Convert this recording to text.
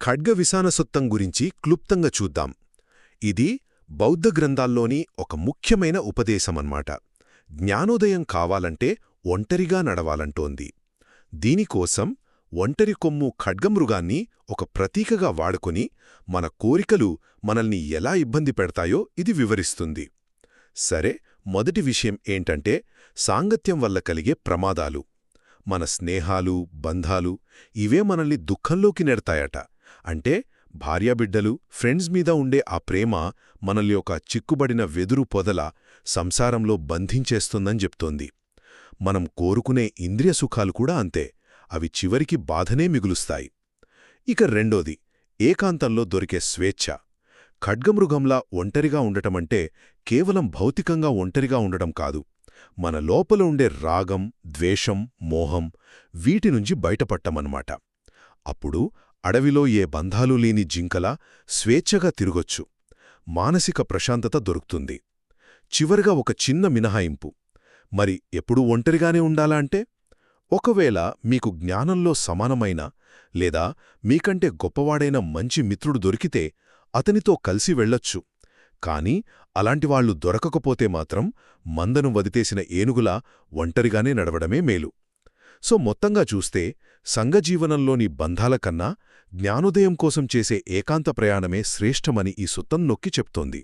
ఖడ్గ విసానసుత్తం గురించి క్లుప్తంగా చూద్దాం. ఇది బౌద్ధ గ్రంథాల్లోని ఒక ముఖ్యమైన ఉపదేశమన్నమాట జ్ఞానోదయం కావాలంటే ఒంటరిగా నడవాలంటోంది. దీనికోసం ఒంటరి కొమ్ము ఖడ్గమృగాన్ని ఒక ప్రతీకగా వాడుకొని మన కోరికలు మనల్ని ఎలా ఇబ్బంది పెడతాయో ఇది వివరిస్తుంది. సరే మొదటి విషయం ఏంటంటే సాంగత్యం వల్ల కలిగే ప్రమాదాలు. మన స్నేహాలు బంధాలు ఇవే మనల్ని దుఃఖంలోకి నెడతాయట. అంటే భార్యాబిడ్డలు ఫ్రెండ్స్ మీద ఉండే ఆ ప్రేమ మనల్ని ఒక చిక్కుబడిన వెదురు పొదల సంసారంలో బంధించేస్తుందని చెప్తోంది. మనం కోరుకునే ఇంద్రియ సుఖాలు కూడా అంతే అవి చివరికి బాధనే మిగులుస్తాయి. ఇక రెండోది ఏకాంతంలో దొరికే స్వేచ్ఛ. ఖడ్గమృగంలా ఒంటరిగా ఉండటమంటే కేవలం భౌతికంగా ఒంటరిగా ఉండడం కాదు మన లోపల ఉండే రాగం ద్వేషం మోహం వీటి నుంచి బయటపట్టమన్నమాట అప్పుడు అడవిలో ఏ బంధాలు లేని జింకలా స్వేచ్ఛగా తిరగొచ్చు. మానసిక ప్రశాంతత దొరుకుతుంది. చివరిగా ఒక చిన్న మినహాయింపు. మరి ఎప్పుడూ ఒంటరిగానే ఉండాలా అంటే? ఒకవేళ మీకు జ్ఞానంలో సమానమైన లేదా మీకంటే గొప్పవాడైన మంచి మిత్రుడు దొరికితే అతనితో కలిసి వెళ్ళొచ్చు. కాని అలాంటివాళ్ళు దొరకకపోతే మాత్రం మందను వదితేసిన ఏనుగులా ఒంటరిగానే నడవడమే మేలు. సో మొత్తంగా చూస్తే సంఘజీవనంలోని బంధాల కన్నా జ్ఞానోదయం కోసం చేసే ఏకాంత ప్రయాణమే శ్రేష్టమని ఈ సుత్తం నొక్కి చెప్తోంది.